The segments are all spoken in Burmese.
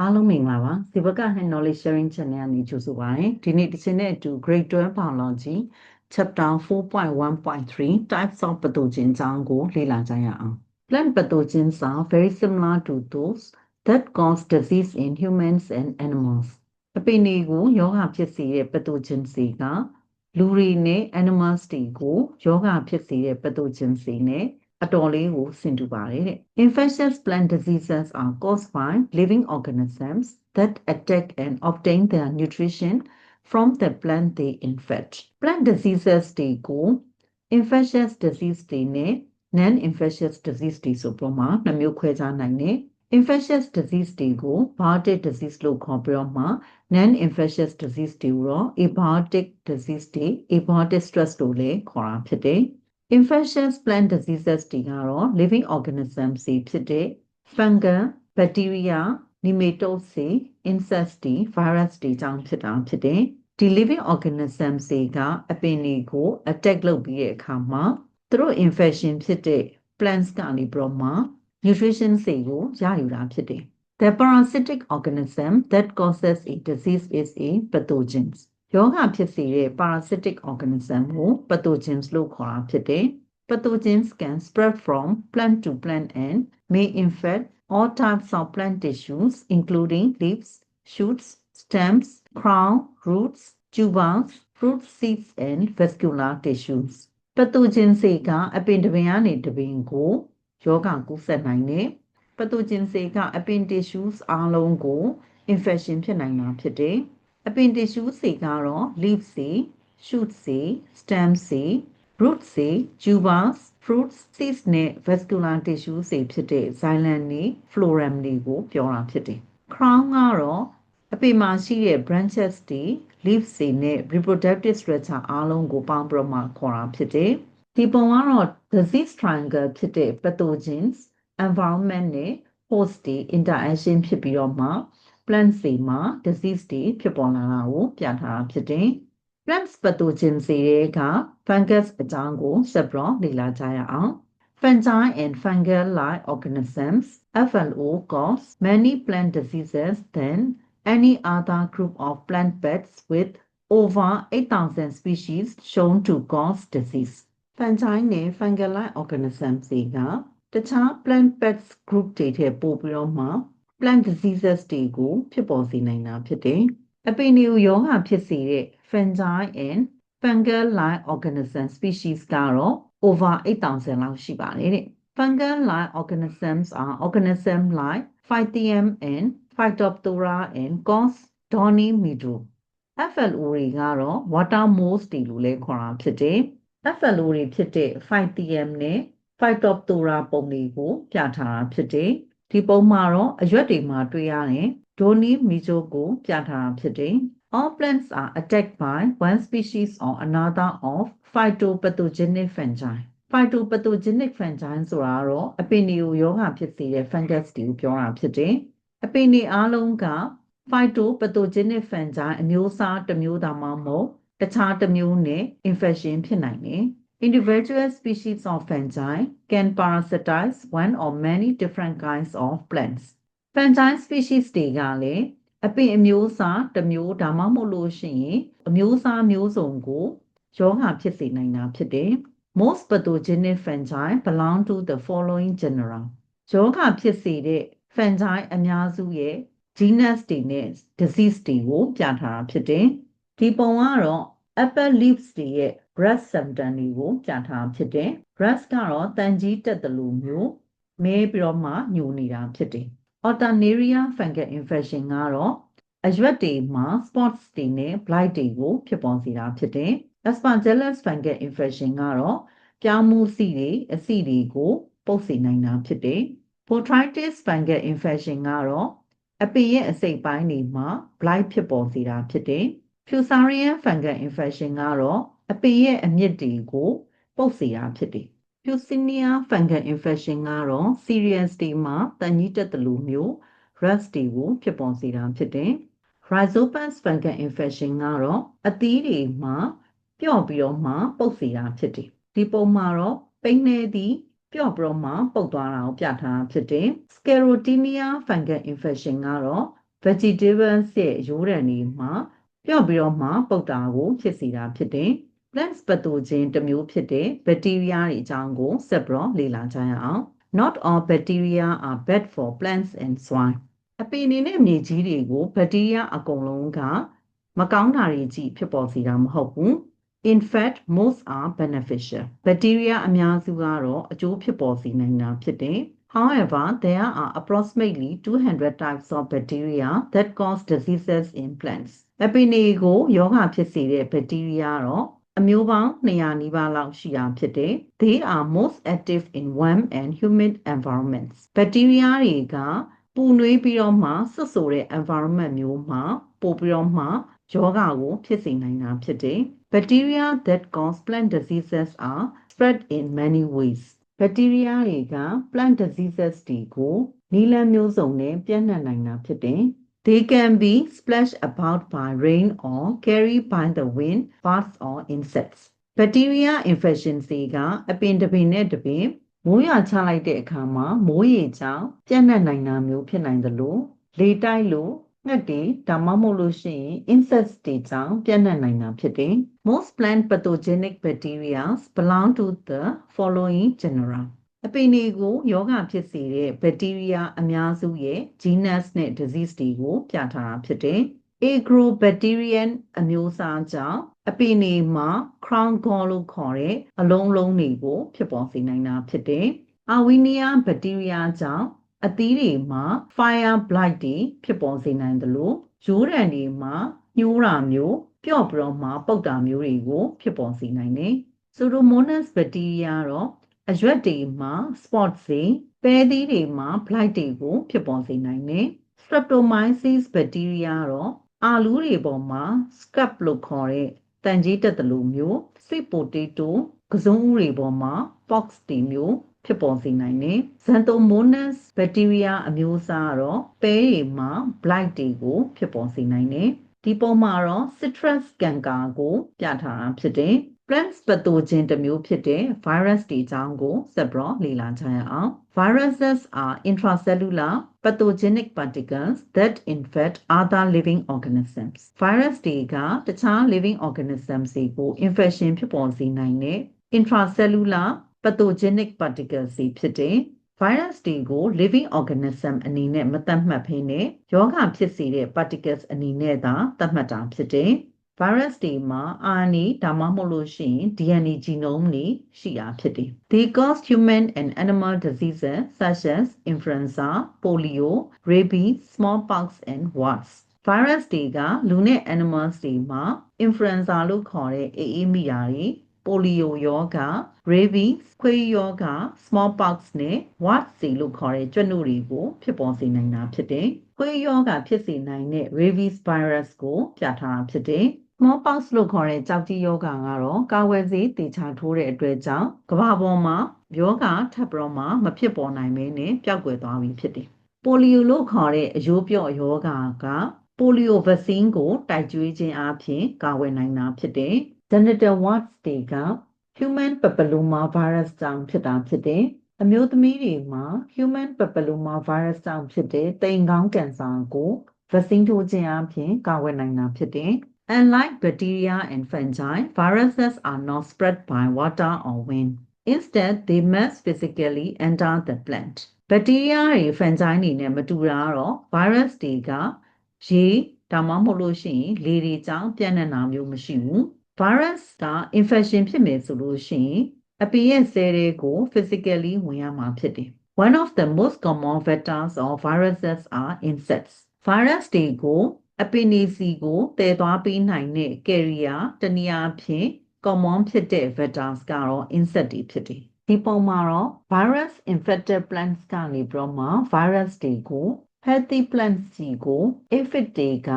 အားလုံးမင်္ဂလာပါဒီဘက်က Hand Knowledge Sharing Channel ကနေကြိုဆိုပါရစေဒီနေ့ဒီချိန်နဲ့အတူ Grade 12 Biology Chapter 4.1.3 Types of Pathogens အကြောင်းကိုလေ့လာကြရအောင် Plant pathogens are very similar to those that cause disease in humans and animals အပင်တွေကိုယောဂဖြစ်စေတဲ့ pathogens တွေကလူတွေနဲ့ animals တွေကိုယောဂဖြစ်စေတဲ့ pathogens တွေနဲ့ အတော်လေးကိုဆင်တူပါတယ်တဲ့ Infectious plant diseases are caused by living organisms that attack and obtain their nutrition from the plant they infect. Plant diseases တွေကို infectious disease တွေနဲ့ non infectious disease တွေဆိုပြီးမှနှမျိုးခွဲခြားနိုင်တယ် infectious disease တွေကို biotic disease လို့ခေါ်ပြီးတော့မှ non infectious disease တွေကိုတော့ abiotic disease တွေ abiotic stress လို့လည်းခေါ်တာဖြစ်တယ် infectious plant diseases တွေကတော့ living organisms တွေဖြစ်တဲ့ fungus bacteria nematodes တွေ insects တွေ virus တွေကြောင့်ဖြစ်တာဖြစ်တယ်ဒီ living organisms တွေကအပင်တွေကို attack လုပ်ပြီးတဲ့အခါမှာသူတို့ infection ဖြစ်တဲ့ plants ကနေပြီးတော့မှ nutrition တွေကိုရယူတာဖြစ်တယ် The parasitic organism that causes a disease is a pathogen ယောဂဖြစ်စေတဲ့ parasitic organism ကို pathogens လို့ခေါ်တာဖြစ်တယ် Pathogens can spread from plant to plant and may infect all types of plant tissues including leaves, shoots, stems, crown, roots, tubers, fruit seeds and vascular tissues. Pathogen တွေကအပင်တစ်ပင်ကနေတစ်ပင်ကိုယောဂကူးစက်နိုင်တယ်။ Pathogen တွေကအပင် tissues အားလုံးကို infection ဖြစ်နိုင်တာဖြစ်တယ်။ အပင် tissues တွေကတော့ leaves တွေ shoots တွေ stems တွေ roots တွေ tubers fruits seeds နဲ့ vascular tissue တွေဖြစ်တဲ့ xylem တွေ phloem တွေကိုပြောတာဖြစ်တယ်။ crown ကတော့အပင်မှာရှိတဲ့ branches တွေ leaves တွေနဲ့ reproductive structure အားလုံးကိုပေါင်းပြီးတော့မှခေါ်တာဖြစ်တယ်။ဒီပုံကတော့ disease triangle ဖြစ်တဲ့ pathogens environment နဲ့ host တွေ interaction ဖြစ်ပြီးတော့မှ plants တွေမှာ disease တွေဖြစ်ပေါ်လာတာကိုပြထားတာဖြစ်တယ်။ plants pathogens တွေက fungus အကြောင်းကိုဆက်ပြီးတော့လေ့လာကြရအောင်။ fungi and fungal-like organisms FLO cause many plant diseases than any other group of plant pets with over 8000 species shown to cause disease. fungi နဲ့ fungal-like organisms တွေကတခြား plant pets group တွေထက်ပိုပြီးတော့မှ plant diseases တွေကိုဖြစ်ပေါ်စေနိုင်တာဖြစ်တယ်။အပင်တွေကိုယောဂဖြစ်စေတဲ့ fungi and fungal like organism species ကတော့ over 8000လောက်ရှိပါတယ်တဲ့ fungal like organisms are organism like Phytium and Phytophthora and cause Downy mildew FLO တွေကတော့ water moles တွေလို့လည်းခေါ်တာဖြစ်တယ် FLO တွေဖြစ်တဲ့ Phytium နဲ့ Phytophthora ပုံတွေကိုပြထားတာဖြစ်တယ် ဒီပုံမှာတော့အရွက်တွေမှာတွေ့ရတယ် Downy mildew ကိုပြထားတာဖြစ်တယ် All plants are attacked by one species or another of phytopathogenic fungi. phytopathogenic fungi ဆိုတာကတော့အပင်တွေကိုယောဂဖြစ်စေတဲ့ fungus တွေကိုပြောတာဖြစ်တယ်။အပင်တွေအားလုံးက phytopathogenic fungi အမျိုးအစားတစ်မျိုးသာမှမဟုတ်တခြားတစ်မျိုးနဲ့ infection ဖြစ်နိုင်တယ်။ Individual species of fungi can parasitize one or many different kinds of plants. fungi species တွေကလည်းအပင်အမျိုးအစားတစ်မျိုးဒါမှမဟုတ်လို့ရှိရင်အမျိုးအစားမျိုးစုံကိုယောဂဖြစ်စေနိုင်တာဖြစ်တယ်။ Most pathogenic fungi belong to the following genera. ယောဂဖြစ်စေတဲ့ fungi အများစုရဲ့ genus တွေနဲ့ disease တွေကိုပြထားတာဖြစ်တယ်။ဒီပုံကတော့ apple leaves တွေရဲ့ grass symptom တွေကိုပြထားတာဖြစ်တယ်။ grass ကတော့တန်ကြီးတက်တယ်လို့မျိုးမဲပြီးတော့မှညိုနေတာဖြစ်တယ်။ Alternaria fungal infection ကတော့အရွက်တွေမှာ spots တွေနဲ့ blight တွေကိုဖြစ်ပေါ်စေတာဖြစ်တယ်။ Aspergillus fungal infection ကတော့ပြောင်းမှုစီတွေအစီတွေကိုပုတ်စေနိုင်တာဖြစ်တယ်။ Botrytis fungal infection ကတော့အပင်ရဲ့အစိတ်ပိုင်းတွေမှာ blight ဖြစ်ပေါ်စေတာဖြစ်တယ်။ Fusarium fungal infection ကတော့အပင်ရဲ့အမြစ်တွေကိုပုတ်စေတာဖြစ်တယ်။ Puccinia fungal infection ကတော့ cereals တွေမှာတန်ကြီးတက်တယ်လို့မျိုး rust တွေကိုဖြစ်ပေါ်စေတာဖြစ်တယ်။ Rhizopus fungal infection ကတော့အသီးတွေမှာပျော့ပြီးတော့မှပုတ်စေတာဖြစ်တယ်။ဒီပုံမှာတော့ပိန်းနေသည်ပျော့ပြီးတော့မှပုတ်သွားတာကိုပြထားတာဖြစ်တယ်။ Sclerotinia fungal infection ကတော့ vegetables ရဲ့ရိုးရံတွေမှာ ပြော့ပြီးတော့မှပုတ်တာကိုဖြစ်စေတာဖြစ်တယ် plants pathogen တစ်မျိုးဖြစ်တဲ့ bacteria တွေအကြောင်းကိုဆက်ပြီးတော့လေ့လာကြရအောင် not all bacteria are bad for plants and soil အပင်အနေနဲ့မြေကြီးတွေကို bacteria အကုန်လုံးကမကောင်းတာတွေကြီးဖြစ်ပေါ်စေတာမဟုတ်ဘူး In fact most are beneficial bacteria အများစုကတော့အကျိုးဖြစ်ပေါ်စေနိုင်တာဖြစ်တယ် However, there are approximately 200 types of bacteria that cause diseases in plants. အပင်တွေကိုယောဂဖြစ်စေတဲ့ bacteria တော့အမျိုးပေါင်း200နီးပါးလောက်ရှိတာဖြစ်တယ်။ They are most active in warm and humid environments. bacteria တွေကပူနွေးပြီးတော့မှဆွတ်ဆိုတဲ့ environment မျိုးမှာပိုပြီးတော့မှယောဂကိုဖြစ်စေနိုင်တာဖြစ်တယ်။ Bacteria that cause plant diseases are spread in many ways. ဘက်တီးရီးယားတွေက plant diseases တွေကိုနီလန်းမျိုးစုံနဲ့ပြန့်နှံ့နိုင်တာဖြစ်တယ်။ They can be splashed about by rain or carried by the wind, birds or insects. Bacteria infections တွေကအပင်တစ်ပင်နဲ့တစ်ပင်မိုးရွာချလိုက်တဲ့အခါမှာမိုးရေကြောင့်ပြန့်နှံ့နိုင်တာမျိုးဖြစ်နိုင်သလိုလေတိုက်လို့ငှက်တွေဒါမှမဟုတ်လို့ရှိရင် insects တွေကြောင့်ပြန့်နှံ့နိုင်တာဖြစ်တယ်။ Most plant pathogenic bacteria belong to the following genera အပင်တွေကိုယောဂဖြစ်စေတဲ့ bacteria အများစုရဲ့ genus နဲ့ disease တွေကိုပြထားတာဖြစ်တယ်။ Agrobacterian အမျိုးအစားကြောင့်အပင်တွေမှာ crown gall လို့ခေါ်တဲ့အလုံးလုံးတွေကို ဖြစ်ပေါ်စေနိုင်တာဖြစ်တယ်။ Arwenia bacteria ကြောင့်အသီးတွေမှာ fire blight တွေဖြစ်ပေါ်စေနိုင်တယ်လို့ရိုးရံတွေမှာညှိုးတာမျိုးပျော့ပြီးတော့မှပုတ်တာမျိုးတွေကို ဖြစ်ပေါ်စေနိုင်တယ်။ Pseudomonas bacteria တော့ အရွက်တွေမှာ spots တွေပဲသီးတွေမှာ blight တွေကို ဖြစ်ပေါ်စေနိုင်တယ်။ Streptomyces bacteria တော့အာလူးတွေပေါ်မှာ scab လို့ခေါ်တဲ့တန်ကြီးတက်တယ်လို့မျိုး sweet potato ကစုံဥတွေပေါ်မှာ pox တွေမျိုး ဖြစ်ပေါ်စေနိုင်တယ်။ Xanthomonas bacteria အမျိုးအစားကတော့ပဲတွေမှာ blight တွေကို ဖြစ်ပေါ်စေနိုင်တယ်။ဒီပုံမှာတော့ citrus ကံကာကို ပြထားတာဖြစ်တယ်။ plants pathogen တစ်မျိုးဖြစ်တဲ့ virus တွေအကြောင်းကိုဆက်ပြီးတော့လေ့လာကြရအောင်။ Viruses are intracellular pathogenic particles that infect other living organisms. virus တွေကတခြား living organisms တွေကို infection ဖြစ်ပေါ်စေနိုင်တဲ့ intracellular pathogenic particles တွေဖြစ်တဲ့ virus တွေကို living organism အနေနဲ့မသတ်မှတ်ဘဲနဲ့ယောဂဖြစ်စေတဲ့ particles အနေနဲ့သာသတ်မှတ်တာဖြစ်တယ်။ virus တွေမှာ RNA ဒါမှမဟုတ်လို့ရှိရင် DNA genome တွေရှိတာဖြစ်တယ်။ They cause human and animal diseases such as influenza, polio, rabies, smallpox and warts. virus တွေကလူနဲ့ animals တွေမှာ influenza လို့ခေါ်တဲ့အေးအေးမိတာတွေပိုလီယိုယောဂါ rabies ခွေးယောဂါ smallpox နဲ့ warts တွေလို့ခေါ်တဲ့ကြွက်နုတွေကို ဖြစ်ပေါ်စေနိုင်တာဖြစ်တယ်။ခွေးယောဂါဖြစ်စေနိုင်တဲ့ rabies virus ကို ပြထားတာဖြစ်တယ်။ smallpox လို့ခေါ်တဲ့ကြောက်ကြီးယောဂါကတော့ကာဝယ်ဆေးတေချာထိုးတဲ့အတွက်ကြောင့်ကမ္ဘာပေါ်မှာယောဂါထပ်ပြီးတော့မှမဖြစ်ပေါ်နိုင်ဘဲနဲ့ပျောက်ကွယ်သွားပြီဖြစ်တယ်။ပိုလီယိုလို့ခေါ်တဲ့အယိုးပြော့ယောဂါကပိုလီယို vaccine ကိုတိုက်ကျွေးခြင်းအပြင်ကာဝယ်နိုင်တာဖြစ်တယ်။ genital warts တွေက human papilloma virus ကြောင့်ဖြစ်တာဖြစ်တယ်။အမျိုးသမီးတွေမှာ human papilloma virus ကြောင့်ဖြစ်တဲ့တိမ်ကောင်းကင်ဆာကို vaccine ထိုးခြင်းအပြင်ကာကွယ်နိုင်တာဖြစ်တယ်။ Unlike bacteria and fungi, viruses are not spread by water or wind. Instead, they must physically enter the plant. bacteria တွေ fungi တွေနဲ့မတူတာတော့ virus တွေကရေဒါမှမဟုတ်လို့ရှိရင်လေတွေကြောင့်ပြန့်နှံ့တာမျိုးမရှိဘူး။ virus က infection ဖြစ်မယ်ဆိုလို့ရှိရင်အပင်ရဲ့ cell တွေကို physically ဝင်ရမှာဖြစ်တယ်။ One of the most common vectors of viruses are insects. virus တွေကို အပင်တွေစီကိုတည်သွားပေးနိုင်တဲ့ carrier တနည်းအားဖြင့် common ဖြစ်တဲ့ vectors ကတော့ insect တွေဖြစ်တယ်။ဒီပုံမှာတော့ virus infected plants ကနေပြီးတော့မှ virus တွေကို healthy plants စီကို aphid တွေက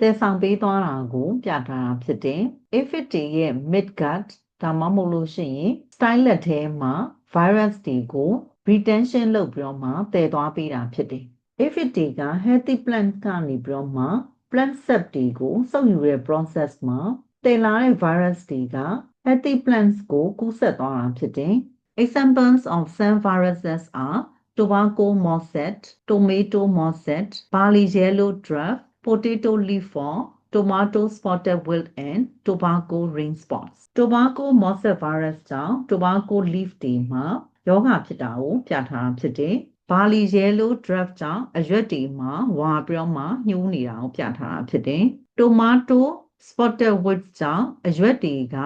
တည်ဆောင်ပေးသွားတာကို ပြထားတာဖြစ်တယ်။ aphid တွေရဲ့ midgut ဒါမှမဟုတ်လို့ရှိရင် stylet ထဲမှာ virus တွေကို retention လုပ်ပြီးတော့မှတည်သွားပေးတာဖြစ်တယ်။ aphid တွေက healthy plant ကနေပြီးတော့မှ plant cell တွေကိုစုပ်ယူတဲ့ process မှာတည်လာတဲ့ virus တွေက healthy plants ကိုကူးစက်သွားတာဖြစ်တယ်။ Examples of some viruses are tobacco mosaic tomato mosaic barley yellow draft potato leaf fall tomato spotted wilt and tobacco ring spots tobacco mosaic virus ကြောင့် tobacco leaf တွေမှာယောဂဖြစ်တာကိုပြထားတာဖြစ်တယ် ဘာလီ yellow draft ကြောင့်အရွက်တွေမှာဝါပြောင်းမှညှိုးနေတာကိုပြထားတာဖြစ်တယ်။ tomato spotted wilt ကြောင့်အရွက်တွေက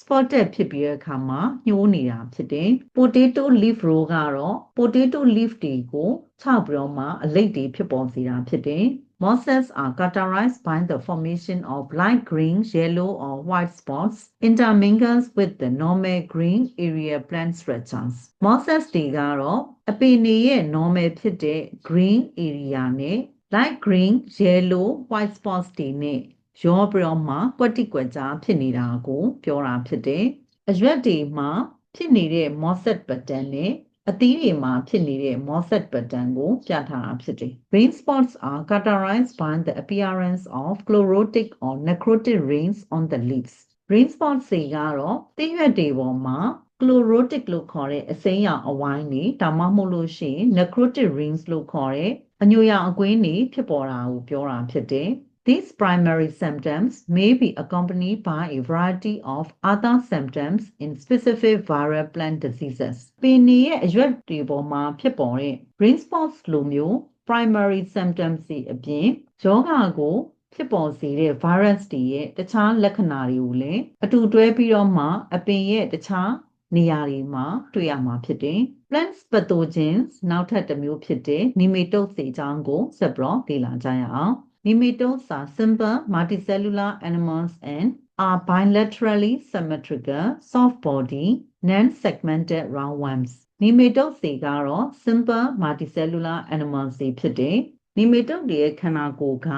spotted ဖြစ်ပြီးတဲ့အခါမှာညှိုးနေတာဖြစ်တယ်။ potato leaf roll ကတော့ potato leaf တွေကိုခြောက်ပြီးတော့မှအလိပ်တွေဖြစ်ပေါ်စေတာဖြစ်တယ်။ Mosses are characterized by the formation of light green, yellow, or white spots intermingles with the normal green area plant structures. Mosses တွေကတော့အပင်တွေရဲ့ normal ဖြစ်တဲ့ green area နဲ့ light green, yellow, white spots တွေနဲ့ရောပြီးတော့မှကွက်တိကွက်ကြားဖြစ်နေတာကို ပြောတာဖြစ်တယ်။အရွက်တွေမှာဖြစ်နေတဲ့ mosset pattern နဲ့ အသီးတွေမှာဖြစ်နေတဲ့ mosset pattern ကိုပြထားတာဖြစ်တယ်။ Rain spots are characterized by the appearance of chlorotic or necrotic rings on the leaves. Rain spots တွေကတော့သီးရွက်တွေပေါ်မှာ chlorotic လို့ခေါ်တဲ့အစိမ်းရောင်အဝိုင်းတွေဒါမှမဟုတ်လို့ရှိရင် necrotic rings လို့ခေါ်တဲ့အညိုရောင်အကွင်းတွေဖြစ်ပေါ်တာကိုပြောတာဖြစ်တယ်။ These primary symptoms may be accompanied by a variety of other symptoms in specific viral plant diseases. ပင်တွေရဲ့အရွက်တွေပေါ်မှာဖြစ်ပေါ်တဲ့ rain spots လိုမျိုး primary symptoms တွေအပြင်ယောဂကိုဖြစ်ပေါ်စေတဲ့ virus တွေရဲ့တခြားလက္ခဏာတွေကိုလည်းအတူတွဲပြီးတော့မှအပင်ရဲ့တခြားနေရာတွေမှာတွေ့ရမှာဖြစ်တယ်။ Plants pathogens နောက်ထပ်တစ်မျိုးဖြစ်တဲ့ nematodes တွေအကြောင်းကိုဆက်ပြီးတော့လေ့လာကြရအောင်။ Nematodes are simple multicellular animals and are bilaterally symmetrical, soft-body, non-segmented roundworms. Nematodes တွေကတော့ simple multicellular animals တွေဖြစ်တယ်။ Nematode တွေရဲ့ခန္ဓာကိုယ်က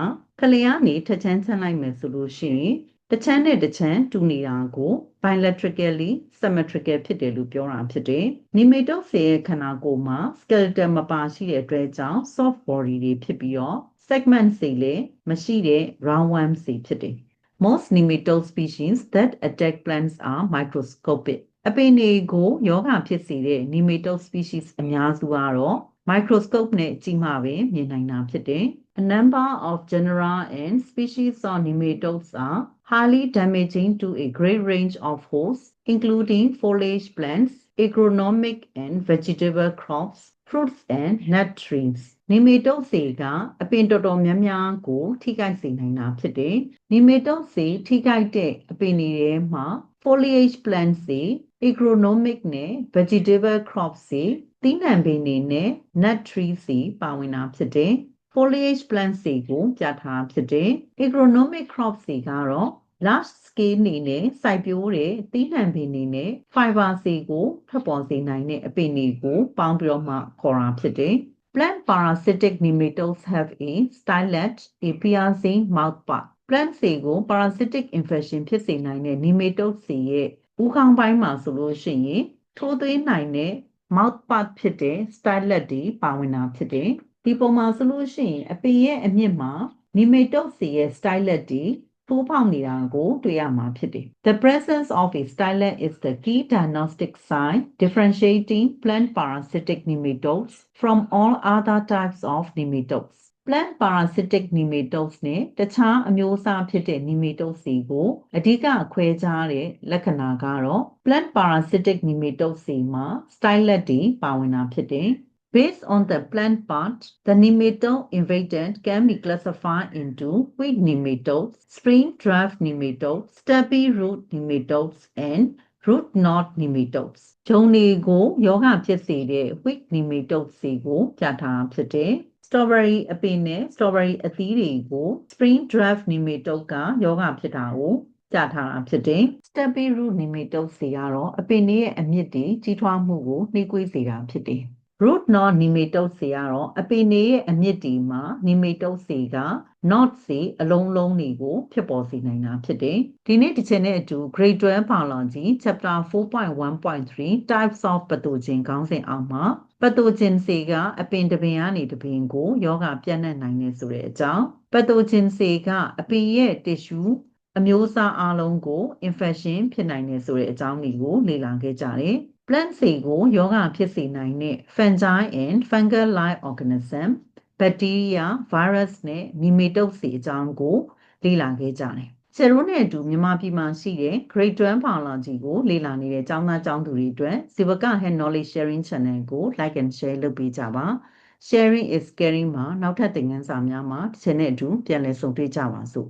ခလျားနေထချမ်းချမ်းလိုက်မယ်ဆိုလို့ရှိရင်တချမ်းနဲ့တချမ်းတူနေတာကို bilaterally symmetrical ဖြစ်တယ်လို့ပြောတာဖြစ်တယ်။ Nematode ရဲ့ခန္ဓာကိုယ်မှာ skeleton မပါရှိတဲ့အတွက်ကြောင့် soft body တွေဖြစ်ပြီးတော့ segment တွေလည်းမရှိတဲ့ roundworm တွေဖြစ်တယ်။ Most nematode species that attack plants are microscopic အပင်တွေကိုယောဂဖြစ်စေတဲ့ nematode species အများစုကတော့ microscope နဲ့ကြည့်မှပဲမြင်နိုင်တာဖြစ်တယ်။ A number of genera and species of nematodes are highly damaging to a great range of hosts including foliage plants, agronomic and vegetable crops, fruits and nut trees. နေမေတုပ်စေကအပင်တော်တော်များများကို ထိခိုက်စေနိုင်တာဖြစ်တယ်။နေမေတုပ်စေထိခိုက်တဲ့အပင်တွေထဲမှာ foliage plants တွေ agronomic နဲ့ vegetable crops တွေသီးနှံပင်တွေနဲ့ nut trees တွေပါဝင်တာဖြစ်တယ်။ foliage plants တွေကိုပြထားဖြစ်တယ်။ agronomic crops တွေကတော့ large scale နေနဲ့စိုက်ပျိုးတဲ့သီးနှံပင်တွေနဲ့ fiber စီကိုထွက်ပေါ်စေနိုင်တဲ့အပင်တွေကိုပေါင်းပြီးတော့မှခေါ်တာဖြစ်တယ်။ Plant parasitic nematodes have a stylet, a piercing mouthpart. Plant တွေကို parasitic infection ဖြစ်စေနိုင်တဲ့ nematodes တွေရဲ့ဦးခေါင်းပိုင်းမှာဆိုလို့ရှိရင်ထိုးသွင်းနိုင်တဲ့ mouthpart ဖြစ်တဲ့ stylet တွေပါဝင်တာဖြစ်တယ်။ဒီပုံမှာဆိုလို့ရှိရင်အပင်ရဲ့အမြင့်မှာ nematodes တွေရဲ့ stylet တွေ ထိုးဖောက်နေတာကိုတွေ့ရမှာဖြစ်တယ်။ The presence of a stylet is the key diagnostic sign differentiating plant parasitic nematodes from all other types of nematodes. plant parasitic nematodes နဲ့တခြားအမျိုးအစားဖြစ်တဲ့ nematodes တွေကိုအဓိကခွဲခြားတဲ့လက္ခဏာကတော့ plant parasitic nematodes တွေမှာ stylet တွေပါဝင်တာဖြစ်တယ်။ Based on the plant part, the nematode invader can be classified into wheat nematodes, spring draft nematodes, stubby root nematodes, and root knot nematodes. ဂျုံတွေကိုယောဂဖြစ်စေတဲ့ wheat nematodes တွေကိုပြထားဖြစ်တယ်။ strawberry အပင်နဲ့ strawberry အသီးတွေကို spring draft nematode ကယောဂဖြစ်တာကိုပြထားတာဖြစ်တယ်။ stubby root nematodes တွေကတော့အပင်ရဲ့အမြင့်တွေကြီးထွားမှုကိုနှေးကွေးစေတာဖြစ်တယ်။ root knot nematodes တွေကတော့အပင်တွေရဲ့အမြင့်တီမှာ nematodes တွေက knot စီအလုံးလုံးတွေကိုဖြစ်ပေါ်စေနိုင်တာဖြစ်တယ်။ဒီနေ့ဒီချက်နဲ့အတူ grade 12 biology chapter 4.1.3 types of pathogen ခေါင်းစဉ်အောက်မှာ pathogen တွေကအပင်တစ်ပင်ကနေတစ်ပင်ကိုယောဂပြန့်နှံ့နိုင်တယ်ဆိုတဲ့အကြောင်း pathogen တွေကအပင်ရဲ့ tissue အမျိုးအစားအလုံးကို infection ဖြစ်နိုင်တယ်ဆိုတဲ့အကြောင်းတွေကိုလေ့လာခဲ့ကြတယ်။ plant တွေကိုယောဂဖြစ်စေနိုင်တဲ့ fungi and fungal like organism bacteria virus နဲ့ nematode တွေအကြောင်းကိုလေ့လာခဲ့ကြတယ်ဆယ်ရိုးနဲ့အတူမြန်မာပြည်မှာရှိတဲ့ Grade 12 Biology ကိုလေ့လာနေတဲ့ကျောင်းသားကျောင်းသူတွေအတွက်ဇီဝက Head Knowledge Sharing Channel ကို Like and Share လုပ်ပေးကြပါ Sharing is caring မှာနောက်ထပ်သင်ခန်းစာများမှာတစ်ချက်နဲ့အတူပြန်လည်ဆုံတွေ့ကြပါစို့